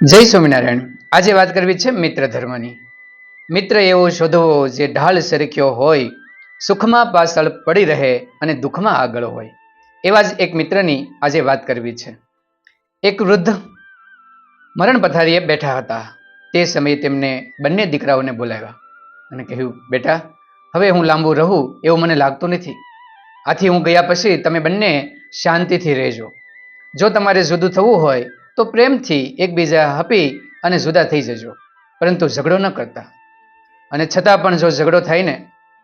જય સ્વામિનારાયણ. આજે વાત કરવી છે મિત્ર ધર્મની. મિત્ર એવો શોધવો જે ઢાળ સરખ્યો હોય, સુખમાં પાછળ પડી રહે અને દુઃખમાં આગળ હોય. એવા જ એક મિત્રની આજે વાત કરવી છે. એક વૃદ્ધ મરણ પથારીએ બેઠા હતા. તે સમયે તેમને બંને દીકરાઓને બોલાવ્યા અને કહ્યું, બેટા, હવે હું લાંબુ રહું એવું મને લાગતું નથી. આથી હું ગયા પછી તમે બંને શાંતિથી રહેજો. જો તમારે જુદું થવું હોય તો પ્રેમથી એકબીજા હપી અને જુદા થઈ જજો, પરંતુ ઝઘડો ન કરતા. અને છતાં પણ જો ઝઘડો થાય ને,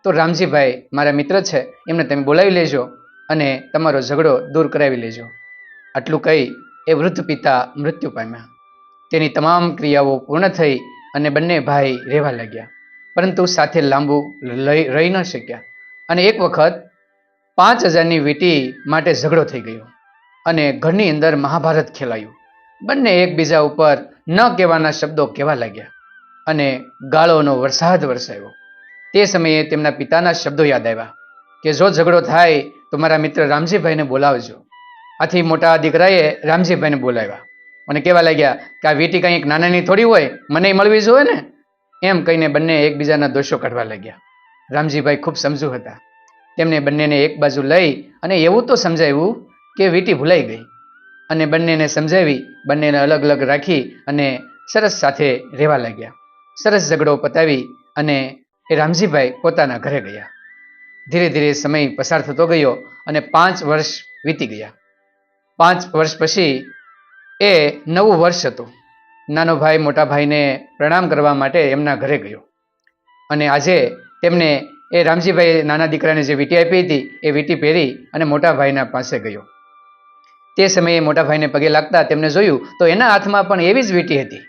તો રામજીભાઈ મારા મિત્ર છે, એમને તમે બોલાવી લેજો અને તમારો ઝઘડો દૂર કરાવી લેજો. આટલું કહી એ વૃદ્ધ પિતા મૃત્યુ પામ્યા. તેની તમામ ક્રિયાઓ પૂર્ણ થઈ અને બંને ભાઈ રહેવા લાગ્યા. પરંતુ સાથે લાંબુ લઈ રહી ન શક્યા. અને એક વખત પાંચ હજારની વીંટી માટે ઝઘડો થઈ ગયો અને ઘરની અંદર મહાભારત ખેલાયું. બંને એકબીજા ઉપર ન કહેવાના શબ્દો કહેવા લાગ્યા અને ગાળોનો વરસાદ વરસાયો તે સમયે તેમના પિતાના શબ્દો યાદ આવ્યા કે જો ઝઘડો થાય તો મારા મિત્ર રામજીભાઈને બોલાવજો. આથી મોટા દીકરાએ રામજીભાઈને બોલાવ્યા અને કહેવા લાગ્યા કે આ વીટી કંઈક નાનાની થોડી હોય, મને મળવી જોઈએ ને? એમ કહીને બંને એકબીજાના દોષો કાઢવા લાગ્યા. રામજીભાઈ ખૂબ સમજુ હતા. તેમને બંનેને એક બાજુ લઈ અને એવું તો સમજાવ્યું કે વીંટી ભૂલાઈ ગઈ. અને બંનેને સમજાવી, બંનેને અલગ અલગ રાખી અને સરસ સાથે રહેવા લાગ્યા. સરસ ઝઘડો પતાવી અને એ રામજીભાઈ પોતાના ઘરે ગયા. ધીરે ધીરે સમય પસાર થતો ગયો અને પાંચ વર્ષ વીતી ગયા. પાંચ વર્ષ પછી એ નવું વર્ષ હતું. નાનો ભાઈ મોટા ભાઈને પ્રણામ કરવા માટે એમના ઘરે ગયો. અને આજે તેમને એ રામજીભાઈએ નાના દીકરાને જે વીંટી આપી હતી, એ વીંટી પહેરી અને મોટા ભાઈના પાસે ગયો. તે સમયે મોટાભાઈને પગે લાગતા તેમને જોયું તો એના હાથમાં પણ એવી જ વીંટી હતી.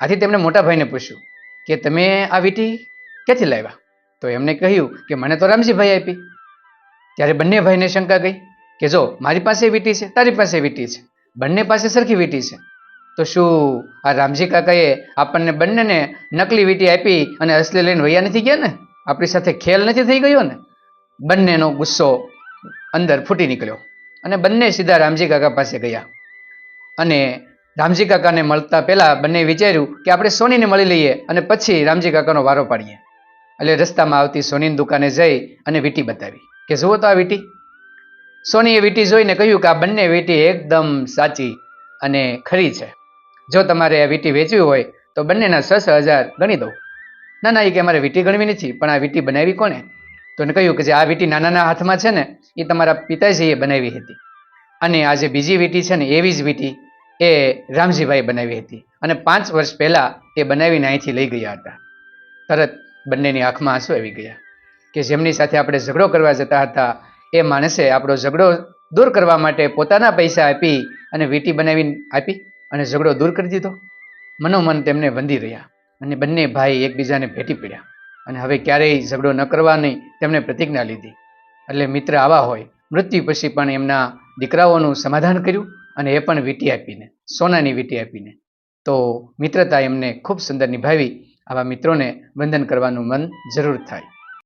આથી તેમણે મોટાભાઈને પૂછ્યું, કે તમે આ વીંટી ક્યાંથી લાવ્યા? તો એમને કહ્યું કે, મને તો રામજીભાઈ આપી. ત્યારે બંને ભાઈને શંકા ગઈ કે, જો, મારી પાસે વીંટી છે, તારી પાસે વીંટી છે, બંને પાસે સરખી વીંટી છે. તો શું આ રામજી કાકાએ આપણને બંનેને નકલી વીંટી આપી અને અસલી લઈને વૈયા નથી ગયા ને? આપણી સાથે ખેલ નથી થઈ ગયો ને? બંનેનો ગુસ્સો અંદર ફૂટી નીકળ્યો. અને બંને સીધા રામજી કાકા પાસે ગયા. અને રામજી કાકાને મળતા પહેલાં બંને વિચાર્યું કે આપણે સોનીને મળી લઈએ અને પછી રામજી કાકાનો વારો પાડીએ. એટલે રસ્તામાં આવતી સોનીની દુકાને જઈ અને વીટી બતાવી. કે જુઓ તો આ વીટી. સોનીએ વીટી જોઈને કહ્યું કે આ બંને વીટી એકદમ સાચી અને ખરી છે. જો તમારે આ વીટી વેચવી હોય તો બંનેના છ હજાર ગણી દઉં. ના ના એ કે અમારે વીંટી ગણવી નથી, પણ આ વીટી બનાવી કોને તો એને કહ્યું કે જે આ વીંટી નાનાના હાથમાં છે ને, એ તમારા પિતાજીએ બનાવી હતી. અને આ જે બીજી વીંટી છે ને, એવી જ વીંટી એ રામજીભાઈ બનાવી હતી. અને પાંચ વર્ષ પહેલાં એ બનાવીને અહીંથી લઈ ગયા હતા. તરત બંનેની આંખમાં આંસુ આવી ગયા કે જેમની સાથે આપણે ઝઘડો કરવા જતા હતા, એ માણસે આપણો ઝઘડો દૂર કરવા માટે પોતાના પૈસા આપી અને વીંટી બનાવી આપી અને ઝઘડો દૂર કરી દીધો. મનોમન તેમને વંદી રહ્યા અને બંને ભાઈ એકબીજાને ભેટી પડ્યા. અને હવે ક્યારેય ઝઘડો ન કરવાની તેમણે પ્રતિજ્ઞા લીધી. એટલે મિત્ર આવા હોય, મૃત્યુ પછી પણ એમના દીકરાઓનું સમાધાન કર્યું અને એ પણ વીંટી આપીને, સોનાની વીંટી આપીને. તો મિત્રતા એમને ખૂબ સુંદર નિભાવી, આવા મિત્રોને વંદન કરવાનું મન જરૂર થાય.